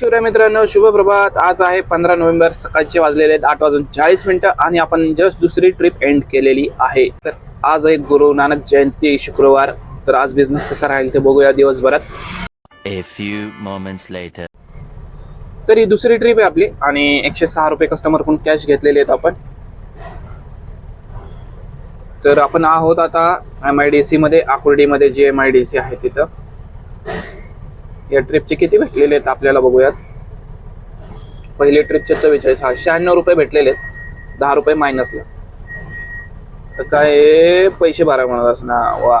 शिवराय मित्रांनो शुभ प्रभात. आज आहे पंधरा नोव्हेंबर सकाळचे वाजलेले आहेत आठ वाजून चाळीस मिनिटं आणि आपण जस्ट दुसरी ट्रिप एंड केलेली आहे. तर आज आहे गुरु नानक जयंती शुक्रवार. तर आज बिझनेस कसा राहील ते बघूया दिवसभरात. A few moments later. तर ही दुसरी ट्रिप आहे आपली आणि एकशे सहा रुपये कस्टमरकडून कॅश घेतलेले आहेत आपण. तर आपण आहोत आता एम आय डी सी मध्ये आकुर्डीमध्ये जी एम आय डी सी आहे तिथं. या ट्रिपचे किती भेटलेले आहेत आपल्याला बघूयात? पहिले ट्रिपचे चव्वेचाळीस हा शहाण्णव रुपये भेटलेले आहेत. दहा रुपये मायनसला तर काय पैसे भरा म्हणत असणार वा.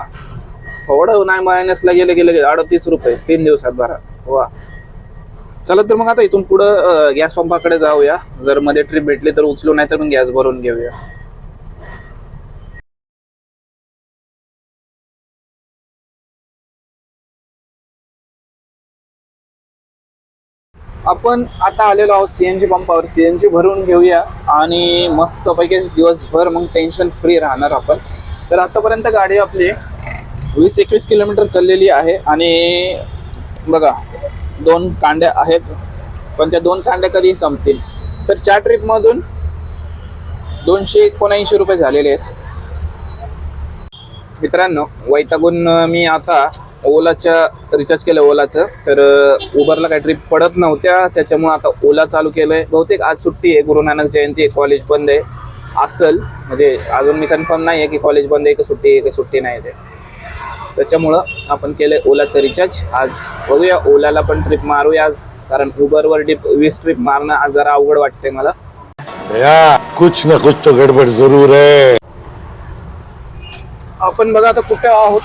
थोडं नाही मायनसला गेले गेले गेले अडतीस रुपये. तीन दिवसात भरा. वा. चला तर मग आता इथून पुढं गॅस पंपाकडे जाऊया. जर मध्ये ट्रिप भेटली तर उचलू नाही तर मग गॅस भरून घेऊया. आपण आता आलेलो आहोत सीएनजी पंपावर. सीएनजी भरून घेऊया आणि मस्तपैकी दिवसभर मग टेन्शन फ्री राहणार आपण. तर आतापर्यंत गाडी आपली वीस एकवीस किलोमीटर चाललेली आहे आणि बघा दोन कांड्या आहेत पण त्या दोन कांड्या कधी संपतील? तर चार ट्रिपमधून दोनशे एकोणऐंशी रुपये झालेले आहेत. मित्रांनो वैतागून मी आता ओलाच्या रिचार्ज केलं ओलाचं तर उबरला काही ट्रिप पडत नव्हत्या. त्याच्यामुळे आता ओला चालू केलंय. बहुतेक आज सुट्टी आहे. गुरु नानक जयंती आहे. कॉलेज बंद आहे. असल. म्हणजे अजून मी कन्फर्म नाही आहे की कॉलेज बंद आहे की सुट्टी आहे की सुट्टी नाही ते त्याच्यामुळं आपण केलंय ओलाचं रिचार्ज आज बघूया. ओलाला पण ट्रिप मारूया आज. कारण उबरवर ट्रिप वीस ट्रिप मारणं आज जरा अवघड वाटतंय मला. या कुछ न कुछ तो गड़बड़ जरूर है आपण बघा आता कुठे आहोत.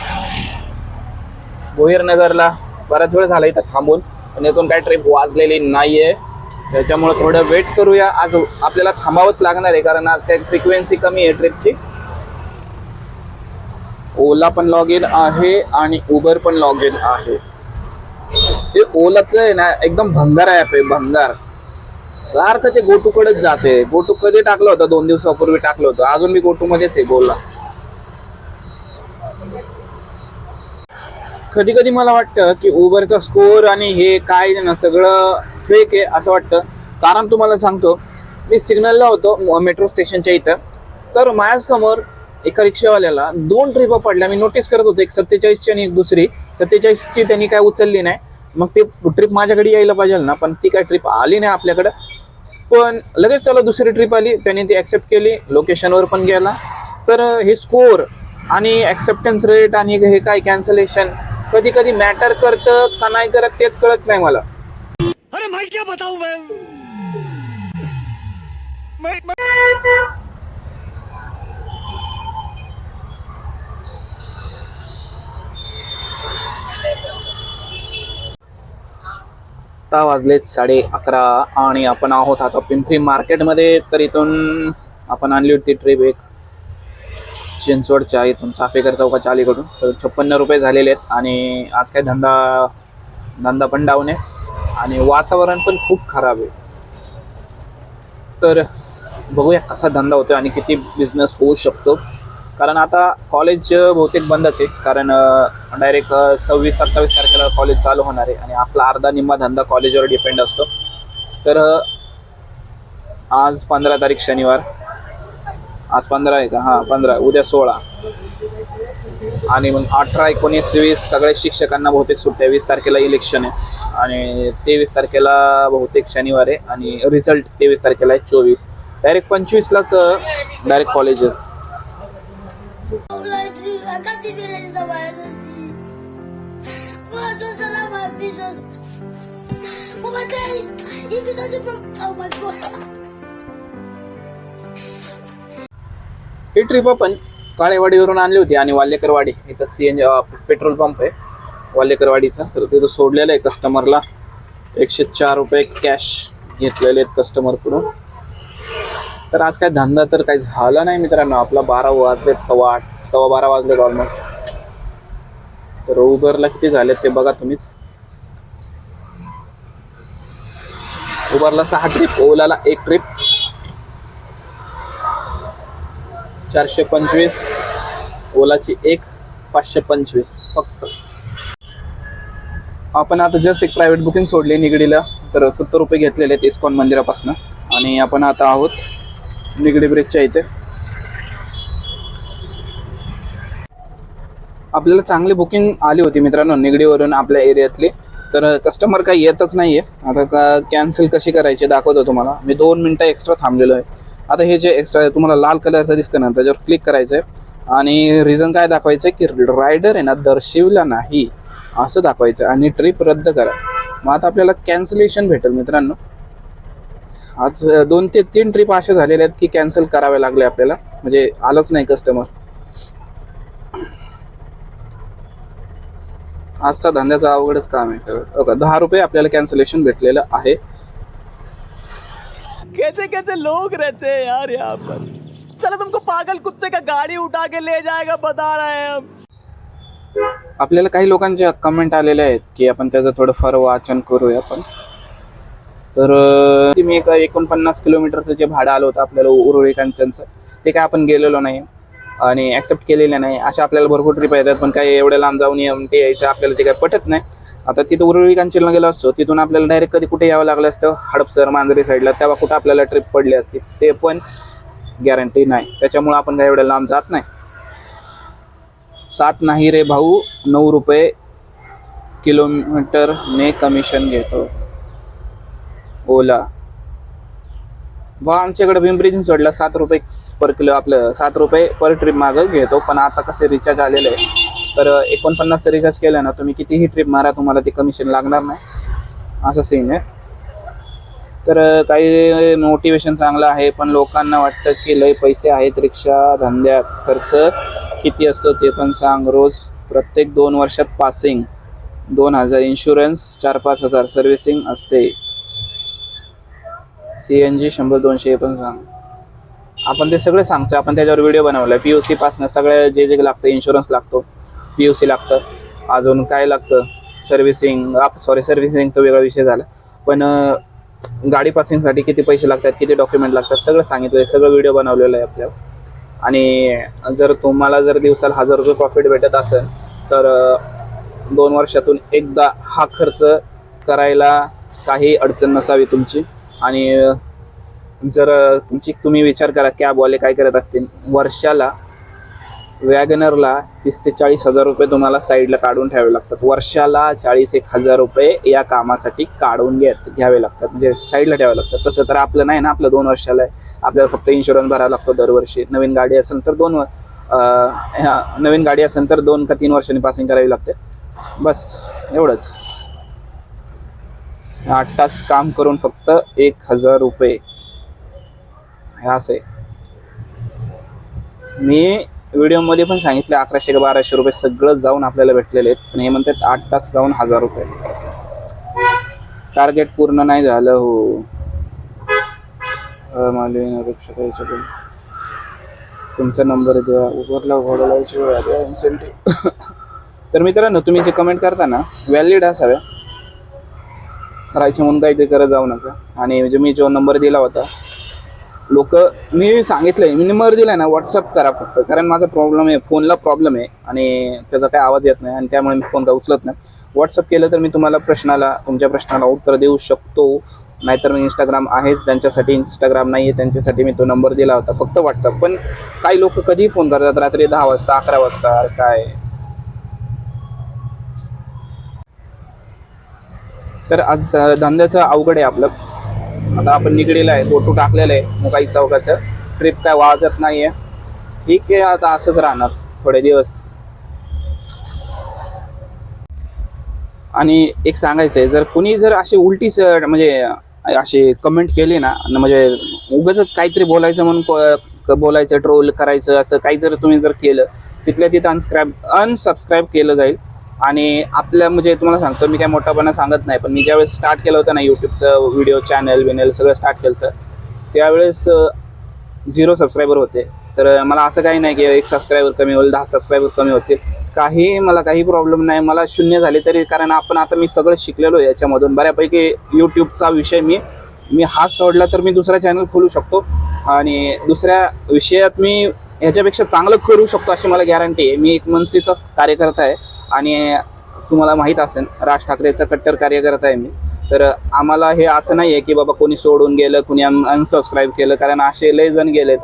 भोईरनगरला बराच वेळ झाला इथं थांबून पण इथून काय ट्रिप वाजलेली नाहीये. त्याच्यामुळे थोडं वेट करूया. आज आपल्याला थांबावंच लागणार आहे कारण आज काय फ्रिक्वेन्सी कमी आहे ट्रिपची ओला पण लॉग इन आहे आणि उबर पण लॉग इन आहे. ते ओलाचं आहे ना एकदम भंगार ॲप आहे भंगार. सारखं ते गोटूकडेच जाते. गोटू कधी टाकलं होतं? दोन दिवसापूर्वी टाकलं होतं. अजून मी गोटू मध्येच आहे बोला. कधी कधी मला वाटतं की उबरचा स्कोर आणि हे काय ना सगळं फेक आहे असं वाटतं. कारण तुम्हाला सांगतो मी सिग्नलला होतो मेट्रो स्टेशनच्या इथं. तर माझ्यासमोर एका रिक्षावाल्याला दोन ट्रिपा पडल्या. मी नोटीस करत होतो एक सत्तेचाळीसची आणि एक दुसरी. सत्तेचाळीसची त्यांनी काय उचलली नाही. मग ते ट्रिप माझ्याकडे यायला पाहिजे ना पण ती काय ट्रिप आली नाही आपल्याकडं. पण लगेच त्याला दुसरी ट्रिप आली. त्याने ती ॲक्सेप्ट केली. लोकेशनवर पण गेला. तर हे स्कोर आणि ॲक्सेप्टन्स रेट आणि हे काय कॅन्सलेशन कधी कधी मॅटर करतं का नाही करत तेच कळत नाही मला. अरे मैं क्या बताऊं मैं? मैं, मैं... आता वाजलेत साडे अकरा आणि आपण आहोत आता पिंपरी मार्केटमध्ये तर इथून आपण आणली होती ट्रिप एक. चिंचवडच्या इथून चाफेकर चौकाच्या अलीकडून. तर छप्पन्न रुपये झालेले आहेत आणि आज काय धंदा धंदा पण डाऊन आहे. आणि वातावरण पण खूप खराब आहे. तर बघूया कसा धंदा होतो आणि किती बिझनेस होऊ शकतो. कारण आता कॉलेज बहुतेक बंदच आहे. कारण डायरेक्ट सव्वीस सत्तावीस तारखेला कॉलेज चालू होणार आहे. आणि आपला अर्धा निम्मा धंदा कॉलेजवर डिपेंड असतो. तर आज पंधरा तारीख शनिवार. आज पंधरा आहे का? हां पंधरा. उद्या सोळा. आणि मग अठरा एकोणीस वीस सगळ्या शिक्षकांना बहुतेक सुट्ट्या. वीस तारखेला इलेक्शन आहे. आणि तेवीस तारखेला बहुतेक शनिवार आहे. आणि रिझल्ट तेवीस तारखेला आहे चोवीस. डायरेक्ट पंचवीसलाच direct colleges Oh my god! ही ट्रिप आपण काळेवाडीवरून आणली होती आणि वाल्लेकरवाडी इथं सी एन पेट्रोल पंप आहे. वाल्लेकरवाडीचा तर तिथं सोडलेलं आहे कस्टमरला एकशे चार रुपये कॅश घेतलेले आहेत कस्टमरकडून तर आज काय धंदा तर काही झाला नाही मित्रांनो. आपला बारा वाजलेत सव्वा आठ सव्वा बारा वाजलेत ऑलमोस्ट तर उबरला किती झालेत ते बघा तुम्हीच. उबरला सहा ट्रिप ओलाला एक ट्रिप चारशे पंचवीस ओलाची एक पाचशे पंचवीस फक्त. आपण आता जस्ट एक प्रायव्हेट बुकिंग सोडली निगडीला. तर सत्तर रुपये घेतलेले आहेत इस्कॉन मंदिरापासून. आणि आपण आता आहोत निगडी ब्रिजच्या इथे. आपल्याला चांगली बुकिंग आली होती मित्रांनो निगडीवरून आपल्या एरियातली. तर कस्टमर काही येतच नाही आहे आता का कॅन्सल कशी करायची दाखवतो तुम्हाला. मी दोन मिनटं एक्स्ट्रा थांबलेलो आहे. आता हे जे एक्स्ट्रा तुम्हाला लाल कलरचं दिसतं ना त्याच्यावर क्लिक करायचं आहे आणि रिझन काय दाखवायचं आहे की रायडर आहे ना दर्शविला नाही असं दाखवायचं आणि ट्रिप रद्द करा. मग आता आपल्याला कॅन्सलेशन भेटेल मित्रांनो. आज दोन ते तीन ट्रिप असे झालेल्या आहेत की कॅन्सल करावे लागले आपल्याला. म्हणजे आलंच नाही कस्टमर आजचा धंद्याचा अवघडच काम आहे. हो सर ओके दहा रुपये आपल्याला कॅन्सलेशन भेटलेलं आहे. कैसे कैसे लोग रहते हैं यार यहाँ पर। चलो तुमको पागल कुत्ते का गाड़ी उठा के ले जाएगा बता रहे हैं हम। आपल्याला काही लोकांचे कमेंट आलेले आहेत की आपण त्याचं थोडंफार वाचन करूया आपण तर अं, मी एक एकोणपन्नास किलोमीटरचं जे भाडं आलं होतं आपल्याला उरुळी कांचनचं ते काय आपण गेलेलो नाही. आणि ॲक्सेप्ट केलेलं नाही. अशा आपल्याला भरपूर ट्रिप येतात पण काही एवढ्या लांब जाऊन येऊन ते यायचं आपल्याला ते काय पटत नाही. आता तिथं उरुळी कांचनला गेलो असतो. तिथून आपल्याला डायरेक्ट कधी कुठे यावं लागलं असतं? हडपसर मांजरी साईडला तेव्हा कुठं आपल्याला ट्रिप पडली असती? ते पण गॅरंटी नाही. त्याच्यामुळं आपण काय एवढ्या लांब जात नाही. सात नाही रे भाऊ. नऊ रुपये किलोमीटरने कमिशन घेतो. ओला. वा आमच्याकडे पिंपरी सोडला. सात रुपये पर किलो आपलं सात रुपये पर ट्रिप मागं घेतो. पण आता कसे रिचार्ज आलेले आहे. तर एकोणपन्नासचं रिचार्ज केलं ना तुम्ही कितीही ट्रिप मारा तुम्हाला ते कमिशन लागणार नाही. असं सीन आहे. तर काही मोटिवेशन चांगलं आहे पण लोकांना वाटतं की लय पैसे आहेत रिक्षा धंद्यात खर्च किती असतो ते पण सांग. रोज प्रत्येक दोन वर्षात पासिंग दोन हजार इन्शुरन्स चार पाच हजार सर्व्हिसिंग असते. सी एन जी शंभर दोनशे हे पण सांग. आपण ते सगळे सांगतोय. आपण त्याच्यावर व्हिडिओ बनवलाय. पी यू सी पासनं सगळं जे जे लागतं इन्शुरन्स लागतो. पी यू सी लागतं. अजून काय लागतं? सर्व्हिसिंग आप सॉरी सर्व्हिसिंग तो वेगळा विषय झाला. पण गाडी पासिंगसाठी किती पैसे लागतात किती डॉक्युमेंट लागतात सगळं सांगितलं आहे सगळं व्हिडिओ बनवलेलं आहे आपल्यावर. आणि जर तुम्हाला जर दिवसाला हजार रुपये प्रॉफिट भेटत असेल तर दोन वर्षातून एकदा हा खर्च करायला काही अडचण नसावी तुमची. आणि जर तुमची तुम्ही विचार करा कॅबवाले काय करत असतील? वर्षाला वॅगनरला तीस ते चाळीस हजार रुपये तुम्हाला साईडला काढून ठेवावे लागतात. वर्षाला चाळीस एक हजार रुपये या कामासाठी काढून घेत घ्यावे लागतात. म्हणजे साईडला ठेवावे लागतात. तसं तर आपलं नाही ना आपलं दोन वर्षाला आहे. आपल्याला फक्त इन्शुरन्स भरावा लागतो दरवर्षी. नवीन गाडी असेल तर दोन ह्या नवीन गाडी असेल तर दोन का तीन वर्षांनी पासिंग करावी लागते. बस एवढंच. आठ तास काम करून फक्त एक हजार रुपये. हे असं आहे. मी व्हिडिओमध्ये पण सांगितलं अकराशे का बाराशे रुपये सगळं जाऊन आपल्याला भेटलेले आहेत. पण हे म्हणतात आठ तास जाऊन हजार रुपये. टार्गेट पूर्ण नाही झालं हो. तुमचा नंबर द्या उबरला घोडलायची वेळ द्या इन्सेंटिव्ह तर मित्रांनो तुम्ही जे कमेंट करता ना व्हॅलिड असाव्या करायचे म्हणून काहीतरी करत जाऊ नका. आणि म्हणजे मी जो नंबर दिला होता लोक मी सांगितलंय मी नंबर दिलाय ना व्हॉट्सअप करा फक्त. कारण माझा प्रॉब्लेम आहे फोनला प्रॉब्लेम आहे आणि त्याचा काही आवाज येत नाही आणि त्यामुळे मी फोन काय उचलत नाही. व्हॉट्सअप केलं तर मी तुम्हाला प्रश्नाला तुमच्या प्रश्नाला उत्तर देऊ शकतो. नाहीतर मी इंस्टाग्राम आहेच ज्यांच्यासाठी इंस्टाग्राम नाही आहे त्यांच्यासाठी मी तो नंबर दिला होता फक्त व्हॉट्सअप पण काही लोक कधीही फोन करतात रात्री दहा वाजता अकरा वाजता काय? तर आज धंद्याचं अवघड आहे आपलं. आता आपण निगडीला आहे फोटो टाकलेलं आहे मुकाई चौकाचं. ट्रिप काय वाजत नाही आहे ठीक आहे आता असंच राहणार थोडे दिवस. आणि एक सांगायचं आहे जर कुणी जर अशी उलटी म्हणजे अशी कमेंट केली ना म्हणजे उगाच काहीतरी बोलायचं म्हणून बोलायचं ट्रोल करायचं असं काही जर तुम्ही जर केलं तिथल्या तिथं अनस्क्राईब अनसबस्क्राईब केलं जाईल. आणि आपल्या म्हणजे तुम्हाला सांगतो मी काय मोठापणा सांगत नाही पण मी ज्यावेळेस स्टार्ट केलं होतं ना यूट्यूबचं व्हिडिओ चॅनल विनल सगळं स्टार्ट केलं होतं त्यावेळेस झिरो सबस्क्रायबर होते. तर मला असं काही नाही की एक सबस्क्रायबर कमी होईल दहा सबस्क्रायबर कमी होतील. काही मला काही प्रॉब्लेम नाही मला शून्य झाले तरी कारण आपण आता मी सगळं शिकलेलो आहे याच्यामधून. बऱ्यापैकी यूट्यूबचा विषय मी मी हा सोडला तर मी दुसरा चॅनल खोलू शकतो. आणि दुसऱ्या विषयात मी ह्याच्यापेक्षा चांगलं करू शकतो अशी मला गॅरंटी आहे. मी एक मनसेचा कार्यकर्ता आहे. आणि तुम्हाला माहीत असेल राज ठाकरेचा कट्टर कार्यकर्ता आहे मी. तर आम्हाला हे असं नाही आहे की बाबा कोणी सोडून गेलं कोणी अनसबस्क्राईब केलं कारण असे लय जण गेले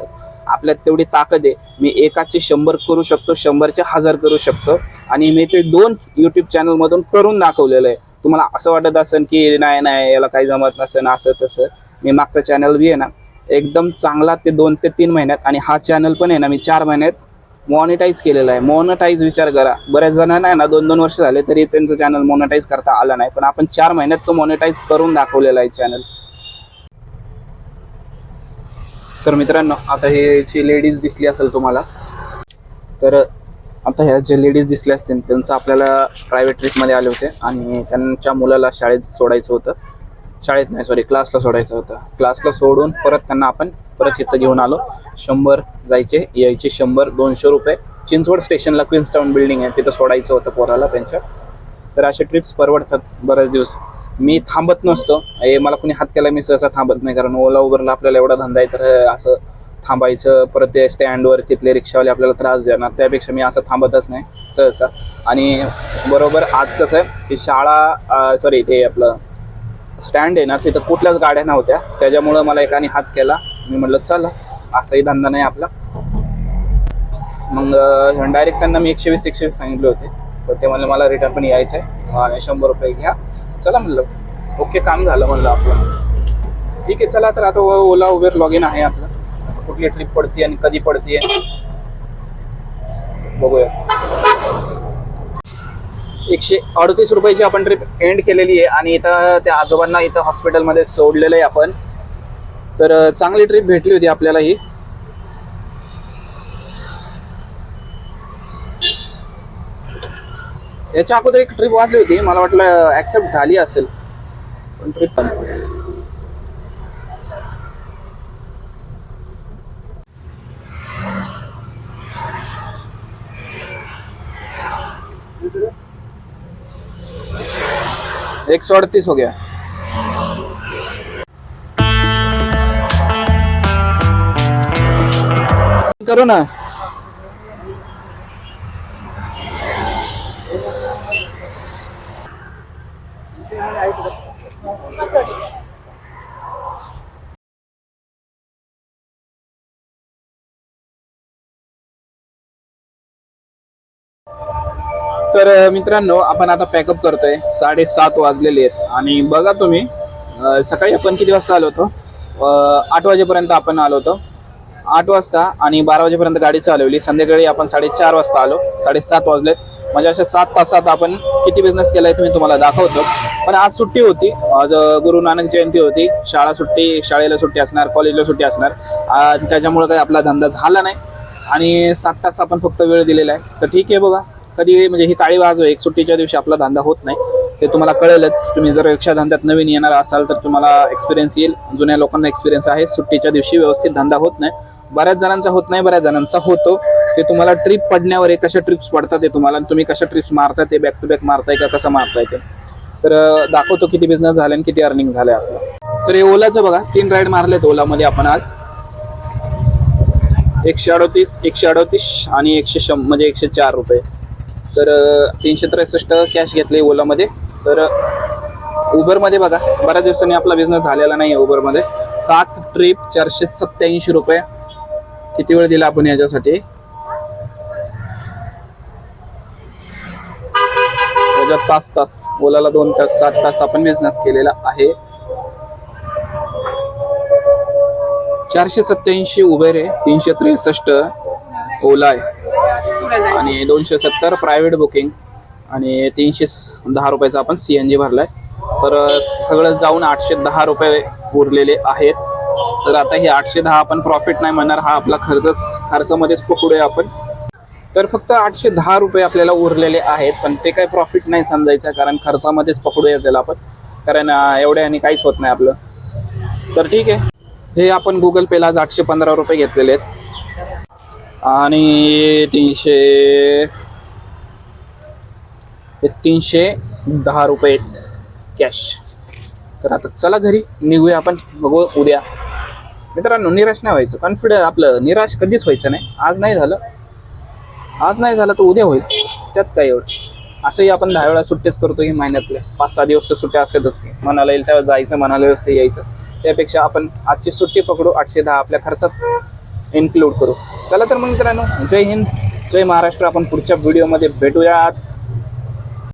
आपल्यात तेवढी ताकद आहे. मी एकाचे शंभर करू शकतो शंभरचे हजार करू शकतो. आणि मी ते दोन यूट्यूब चॅनलमधून करून दाखवलेलं आहे. तुम्हाला असं वाटत असेल की नाही नाही याला काही जमत नसेल असं तसं. मी मागचा चॅनल बी आहे ना एकदम चांगला ते दोन ते तीन महिन्यात आणि हा चॅनल पण आहे ना मी चार महिन्यात मॉनिटाईज केलेलं आहे. मॉनिटाईज विचार करा. बऱ्याच जणांना आहे ना दोन दोन वर्ष झाले तरी त्यांचं चॅनल मॉनिटाईज करता आलं नाही. पण आपण चार महिन्यात तो मॉनिटाईज करून दाखवलेला आहे चॅनल तर मित्रांनो आता हे जी लेडीज दिसली असेल तुम्हाला तर आता ह्या जे लेडीज दिसल्या असतील त्यांचं आपल्याला प्रायव्हेट ट्रीपमध्ये आले होते आणि त्यांच्या मुलाला शाळेत सोडायचं होतं. शाळेत नाही सॉरी क्लासला सोडायचं होतं. क्लासला सोडून परत त्यांना आपण परत इथं घेऊन आलो. शंभर जायचे यायचे शंभर दोनशे रुपये. चिंचवड स्टेशनला क्विन्सटाऊन बिल्डिंग आहे तिथं सोडायचं होतं पोराला त्यांच्या. तर असे ट्रिप्स परवडतात बरेच दिवस. मी थांबत नसतो. हे मला कोणी हात केला मी सहसा थांबत नाही कारण ओला उबरला आपल्याला एवढा धंदा आहे तर असं थांबायचं परत ते स्टँडवर तिथले रिक्षावाले आपल्याला त्रास देणार. त्यापेक्षा मी असं थांबतच नाही सहसा. आणि बरोबर आज कसं आहे की शाळा सॉरी ते आपलं स्टँड आहे ना तिथं कुठल्याच गाड्या नव्हत्या. त्याच्यामुळं मला एकाने हात केला. मी म्हटलं चला असाही धंदा नाही आपला. मग डायरेक्ट त्यांना मी एकशे वीस एकशे वीस सांगितले होते. तर ते म्हणलं मला रिटर्न पण यायचं आहे. आणि शंभर रुपये घ्या. चला म्हणलं. ओके काम झालं म्हणलं आपलं. ठीक आहे चला तर आता ओला उबेर लॉग इन आहे आपलं. कुठली ट्रिप पडते आणि कधी पडते बघूया. एकशे अडतीस रुपयाची आपण ट्रिप एंड केलेली आहे आणि इथं त्या आजोबांना इथं हॉस्पिटलमध्ये सोडलेलं आहे आपण. तर चांगली ट्रिप भेटली होती आपल्याला ही. याच्या अगोदर एक ट्रिप वाचली होती. मला वाटलं ऍक्सेप्ट झाली असेल. पण ट्रिप एक सौ अड़तीस हो गया. करो ना. तर मित्रांनो आपण आता पॅकअप करतोय. साडेसात वाजलेले आहेत. आणि बघा तुम्ही सकाळी आपण किती वाजता आलो होतो? आठ वाजेपर्यंत आपण आलो होतो. आठ वाजता आणि बारा वाजेपर्यंत गाडी चालवली. संध्याकाळी आपण साडेचार वाजता आलो. साडेसात वाजलेत. म्हणजे अशा सात तासात आपण किती बिझनेस केलाय तुम्ही तुम्हाला दाखवतो. पण आज सुट्टी होती. आज गुरु नानक जयंती होती. शाळा सुट्टी शाळेला सुट्टी असणार कॉलेजला सुट्टी असणार. त्याच्यामुळे काही आपला धंदा झाला नाही. आणि सात तास आपण फक्त वेळ दिलेला आहे. तर ठीक आहे बघा. कधी म्हणजे ही काळी बाजू एक सुट्टीच्या दिवशी आपला धंदा होत नाही. ते तुम्हाला कळेलच. तुम्ही जर रिक्षा धंद्यात नवीन येणार असाल तर तुम्हाला एक्सपिरियन्स येईल. जुन्या लोकांना एक्सपिरियन्स आहे. सुट्टीच्या दिवशी व्यवस्थित धंदा होत नाही. बऱ्याच जणांचा होत नाही बऱ्याच जणांचा होतो. ते तुम्हाला ट्रिप पडण्यावर आहे कशा ट्रिप्स पडतात ते तुम्हाला. तुम्ही कशा ट्रिप्स मारताय ते बॅक टू बॅक मारताय का कसं मारताय ते? तर दाखवतो किती बिझनेस झाले आणि किती अर्निंग झालंय आपलं. तर हे ओलाचं बघा. तीन राईड मारलेत ओलामध्ये आपण आज. एकशे अडोतीस एकशे अडोतीस आणि एकशे शं म्हणजे एकशे चार रुपये. तर तीनशे त्रेसष्ट कॅश घेतले ओलामध्ये. तर उबरमध्ये बघा बऱ्याच दिवसांनी आपला बिझनेस झालेला नाही आहे उबरमध्ये. सात ट्रिप चारशे सत्याऐंशी रुपये. किती वेळ दिला आपण याच्यासाठी? त्याच्यात पाच तास ओलाला दोन तास सात तास आपण बिझनेस केलेला आहे. चारशे सत्याऐंशी उबेर आहे तीनशे त्रेसष्ट ओला आहे. आणि दोनशे सत्तर प्रायव्हेट बुकिंग आणि तीनशे दहा रुपयाचा आपण सी एन जी भरलाय. तर सगळं जाऊन आठशे दहा रुपये उरलेले आहेत. तर आता हे आठशे दहा आपण प्रॉफिट नाही म्हणणार हा आपला खर्चच खर्चामध्येच पकडूया आपण. तर फक्त आठशे दहा रुपये आपल्याला उरलेले आहेत पण ते काही प्रॉफिट नाही समजायचं कारण खर्चामध्येच पकडूया त्याला आपण. कारण एवढ्या एवढ्याने काहीच होत नाही आपलं. तर ठीक आहे. हे आपण गुगल पेला आज आठशे पंधरा रुपये घेतलेले आहेत. आणि तीनशे तीनशे दहा रुपये कॅश तर आता चला घरी निघूया आपण बघू उद्या. मित्रांनो निराश नाही व्हायचं. कॉन्फिडन्स आपलं निराश कधीच व्हायचं नाही. आज नाही झालं. आज नाही झालं तर उद्या होईल. त्यात काय एवढं? असंही आपण दहा वेळा सुट्टेच करतो ही महिन्यातल्या पाच सहा दिवस तर सुट्ट्या असतातच. की मनाला येईल तेव्हा जायचं मनाला व्यवस्थित यायचं. त्यापेक्षा आपण आजची सुट्टी पकडू. आठशे दहा आपल्या खर्चात. इन्क्लूड करू. चला तर मग मित्रांनो जय हिंद जय महाराष्ट्र. आपण पुढच्या व्हिडिओमध्ये भेटूयात.